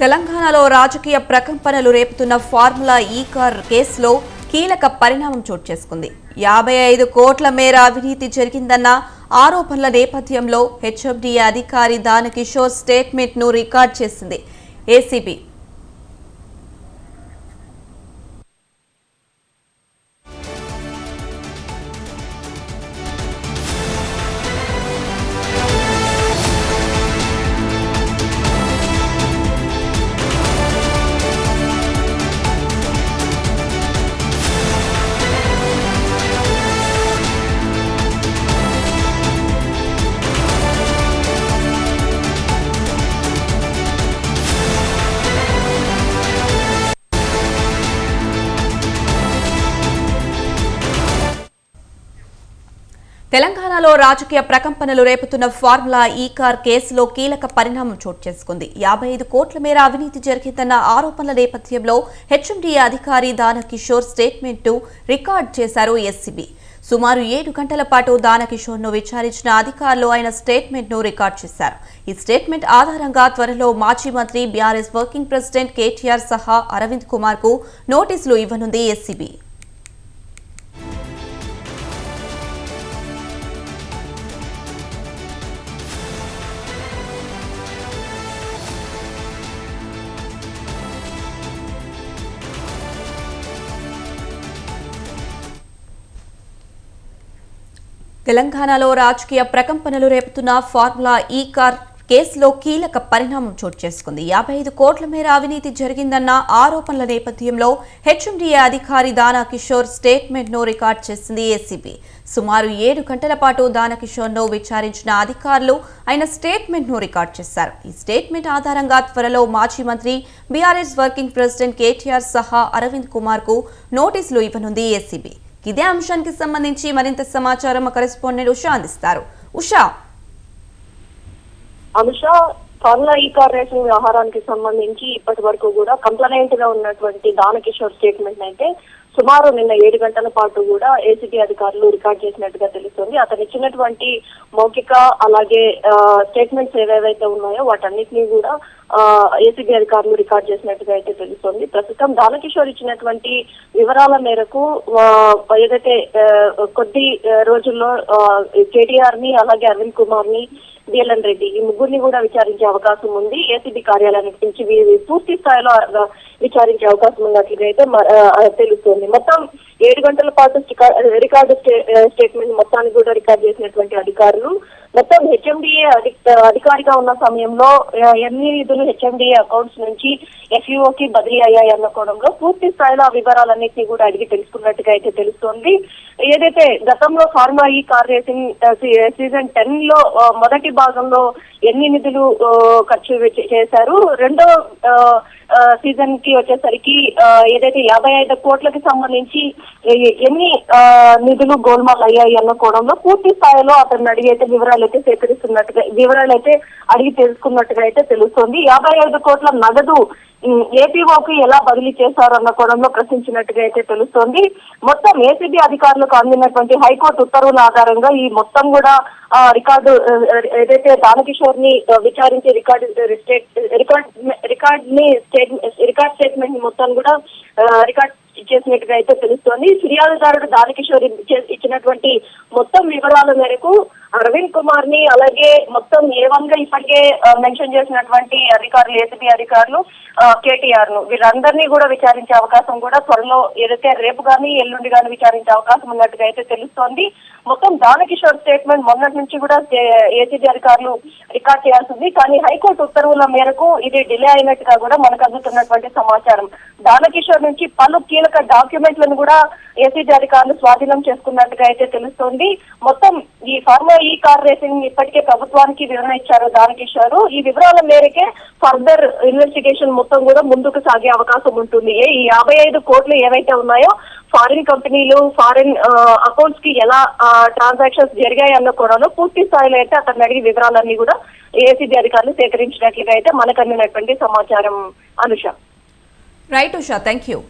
తెలంగాణలో రాజకీయ ప్రకంపనలు రేపుతున్న ఫార్ములా ఈ కార్ కేసులో కీలక పరిణామం చోటు చేసుకుంది. యాభై ఐదు కోట్ల మేర అవినీతి జరిగిందన్న ఆరోపణల నేపథ్యంలో హెచ్ఎఫ్డి అధికారి దానకిషోర్ స్టేట్మెంట్ను రికార్డ్ చేసింది. ఏసీబీ తెలంగాణలో రాజకీయ ప్రకంపనలు రేపుతున్న ఫార్ములా ఈ కార్ కేసులో కీలక పరిణామం చోటు చేసుకుంది. యాభై ఐదు కోట్ల మేర అవినీతి జరిగిందన్న ఆరోపణల నేపథ్యంలో హెచ్ఎండీ అధికారి దానకిషోర్ స్టేట్మెంట్ రికార్డ్ చేశారు ఎస్సీబీ. సుమారు ఏడు గంటల పాటు దానకిషోర్ను విచారించిన అధికారులు ఆయన స్టేట్మెంట్ను రికార్డ్ చేశారు. ఈ స్టేట్మెంట్ ఆధారంగా త్వరలో మాజీ మంత్రి బీఆర్ఎస్ వర్కింగ్ ప్రెసిడెంట్ కేటీఆర్ సహా అరవింద్ కుమార్కు నోటీసులు ఇవ్వనుంది ఎస్సీబీ. తెలంగాణలో రాజకీయ ప్రకంపనలు రేపుతున్న ఫార్ములా ఈ కార్ కేసులో కీలక పరిణామం చోటు చేసుకుంది. యాభై ఐదు కోట్ల మేర అవినీతి జరిగిందన్న ఆరోపణల నేపథ్యంలో హెచ్ఎండిఏ అధికారి దానా కిషోర్ స్టేట్మెంట్ను రికార్డ్ చేసింది ఏసీబీ. సుమారు ఏడు గంటల పాటు దానా కిషోర్ను విచారించిన అధికారులు ఆయన స్టేట్మెంట్ను రికార్డ్ చేశారు. ఈ స్టేట్మెంట్ ఆధారంగా త్వరలో మాజీ మంత్రి బీఆర్ఎస్ వర్కింగ్ ప్రెసిడెంట్ కేటీఆర్ సహా అరవింద్ కుమార్కు నోటీసులు ఇవ్వనుంది ఏసీబీ. ఇదే అంశానికి సంబంధించి మరింత సమాచారం కరెస్పాండెంట్ ఉషా అందిస్తారు. Usha. Anusha formula E car వ్యవహారానికి సంబంధించి ఇప్పటి వరకు కూడా కంప్లైంట్గా ఉన్నటువంటి దానకిషోర్ స్టేట్మెంట్ అయితే సుమారు నిన్న ఏడు గంటల పాటు కూడా ఏసీబీ అధికారులు రికార్డ్ చేసినట్టుగా తెలుస్తుంది. అతను ఇచ్చినటువంటి మౌఖిక అలాగే స్టేట్మెంట్స్ ఏవేవైతే ఉన్నాయో వాటన్నిటినీ కూడా ఏసీబీ అధికారులు రికార్డ్ చేసినట్టుగా అయితే తెలుస్తుంది. ప్రస్తుతం దానకిషోర్ ఇచ్చినటువంటి వివరాల మేరకు ఏదైతే కొద్ది రోజుల్లో కేటీఆర్ని అలాగే అరవింద్ కుమార్ని డిఎల్ఎన్ రెడ్డి ఈ ముగ్గురిని కూడా విచారించే అవకాశం ఉంది. ఏసీబీ కార్యాలయానికి నుంచి వీరి పూర్తి స్థాయిలో విచారించే అవకాశం ఉన్నట్లుగా అయితే తెలుస్తోంది తెలుస్తుంది. మొత్తం ఏడు గంటల పాటు రికార్డు స్టేట్మెంట్ మొత్తాన్ని కూడా రికార్డ్ చేసినటువంటి అధికారులు మొత్తం హెచ్ఎండిఏ అధికారిగా ఉన్న సమయంలో ఎన్ని నిధులు హెచ్ఎండిఏ అకౌంట్స్ నుంచి ఎఫ్ఈఓకి బదిలీ అయ్యాయి అనుకోవడంలో పూర్తి స్థాయిలో ఆ వివరాలన్నింటినీ కూడా అడిగి తెలుసుకున్నట్టుగా అయితే తెలుస్తోంది. ఏదైతే గతంలో ఫార్మా ఈ కార్ రేసింగ్ సీజన్ టెన్లో మొదటి భాగంలో ఎన్ని నిధులు ఖర్చు చేశారు రెండో సీజన్కి వచ్చేసరికి ఏదైతే యాభై ఐదు కోట్లకి సంబంధించి ఎన్ని నిధులు గోల్మాల్ అయ్యాయి అన్న పూర్తి స్థాయిలో అతను అడిగి అయితే వివరాలు అయితే సేకరిస్తున్నట్టుగా వివరాలు అయితే అడిగి తెలుసుకున్నట్టుగా అయితే తెలుస్తోంది. యాభై ఐదు కోట్ల నగదు ఏపీఓకి ఎలా బదిలీ చేశారు అన్న కోణంలో ప్రశ్నించినట్టుగా అయితే తెలుస్తోంది. మొత్తం ఏసీబీ అధికారులకు అందినటువంటి హైకోర్టు ఉత్తర్వుల ఆధారంగా ఈ మొత్తం కూడా రికార్డు ఏదైతే దానకిషోర్ని విచారించే రికార్డు రికార్డ్ రికార్డ్ని స్టేట్మెంట్ రికార్డ్ స్టేట్మెంట్ని మొత్తం కూడా రికార్డ్ చేసినట్టుగా అయితే తెలుస్తోంది. ఫిర్యాదుదారుడు దానకిషోర్ ఇచ్చినటువంటి మొత్తం వివరాల మేరకు అరవింద్ కుమార్ని అలాగే మొత్తం ఏ వన్ ఇప్పటికే మెన్షన్ చేసినటువంటి అధికారులు ఏసీబీ అధికారులు కేటీఆర్ను వీరందరినీ కూడా విచారించే అవకాశం కూడా త్వరలో ఏదైతే రేపు కానీ ఎల్లుండి కానీ విచారించే అవకాశం ఉన్నట్టుగా అయితే తెలుస్తోంది. మొత్తం దానకిషోర్ స్టేట్మెంట్ మొన్నటి నుంచి కూడా ఏసీబీ అధికారులు రికార్డ్ చేయాల్సింది కానీ హైకోర్టు ఉత్తర్వుల మేరకు ఇది డిలే అయినట్టుగా కూడా మనకు అందుతున్నటువంటి సమాచారం. దానకిషోర్ నుంచి పలు కీలక డాక్యుమెంట్లను కూడా ఏసీబీ అధికారులు స్వాధీనం చేసుకున్నట్టుగా అయితే తెలుస్తోంది. మొత్తం ఈ ఫార్మా ఈ కార్ రేసింగ్ ఇప్పటికే ప్రభుత్వానికి వివరణ ఇచ్చారు దానకిషోర్. ఈ వివరాల మేరకే ఫర్దర్ ఇన్వెస్టిగేషన్ మొత్తం కూడా ముందుకు సాగే అవకాశం ఉంటుంది. ఏ- ఈ యాభై ఐదు కోట్లు ఏవైతే ఉన్నాయో ఫారిన్ కంపెనీలు ఫారిన్ అకౌంట్స్కి ఎలా ట్రాన్సాక్షన్స్ జరిగాయి అన్న పూర్తి స్థాయిలో అయితే అతను అడిగి వివరాలన్నీ కూడా ఏసీబీ అధికారులు సేకరించినట్లుగా అయితే మనకు అందినటువంటి సమాచారం Anusha. Right Usha. Thank you